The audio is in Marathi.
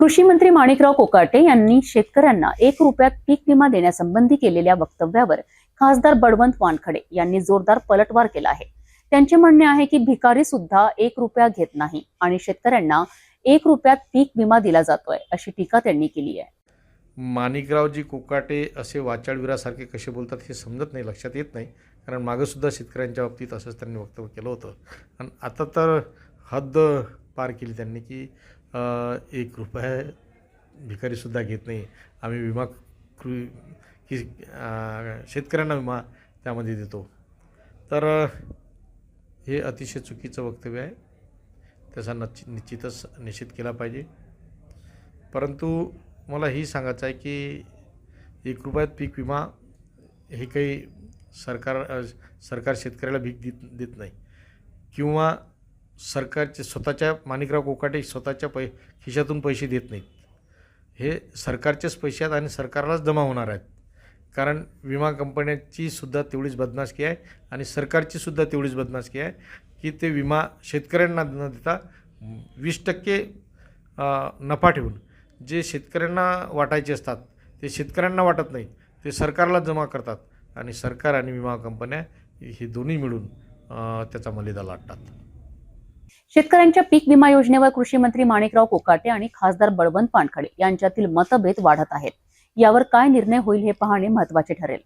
कृषी मंत्री माणिकराव कोकाटे यांनी शेतकऱ्यांना एक रुपयात पीक विमा देण्यासंबंधी केलेल्या वक्तव्यावर खासदार बळवंत वानखडे यांनी जोरदार पलटवार केला आहे. त्यांचे म्हणणे आहे की भिकारी सुद्धा एक रुपया घेत नाही आणि शेतकऱ्यांना एक रुपयात पीक विमा दिला जातोय अशी टीका त्यांनी केली आहे. माणिकरावजी कोकाटे असे वाचाळवीरासारखे कसे बोलतात हे समजत नाही लक्षात येत नाही. कारण मागंसुद्धा शेतकऱ्यांच्या बाबतीत असंच त्यांनी वक्तव्य केलं होतं. आणि आता तर हद्द पार केली त्यांनी की एक रुपया भिकारीसुद्धा घेत नाही. आम्ही विमा कृ की शेतकऱ्यांना विमा त्यामध्ये देतो. तर हे अतिशय चुकीचं वक्तव्य आहे. त्याचा नच्ची निश्चितच निश्चित केला पाहिजे. परंतु मला ही सांगायचं आहे की एक रुपयात पीक विमा हे काही सरकार सरकार शेतकऱ्याला भीक देत देत नाही. किंवा सरकारचे स्वतःच्या माणिकराव कोकाटे स्वतःच्या पै खिशातून पैसे देत नाहीत. हे सरकारचेच पैसे आहेत आणि सरकारलाच जमा होणार आहेत. कारण विमा कंपन्याची सुद्धा तेवढीच बदमाशकी आहे आणि सरकारची सुद्धा तेवढीच बदमाशकी आहे की ते विमा शेतकऱ्यांना न देता वीस टक्के नफा ठेवून जे शेतकऱ्यांना वाटायचे असतात ते शेतकऱ्यांना वाटत नाही ते सरकारला जमा करतात आणि सरकार आणि विमा कंपन्या हे दोन्ही मिळून त्याचा मलिदा लाटतात. शेतकऱ्यांच्या पीक विमा योजनेवर कृषी मंत्री माणिकराव कोकाटे आणि खासदार बळवंत पानखडे यांच्यातील मतभेद वाढत आहेत. यावर काय निर्णय होईल हे पाहणे महत्त्वाचे ठरेल.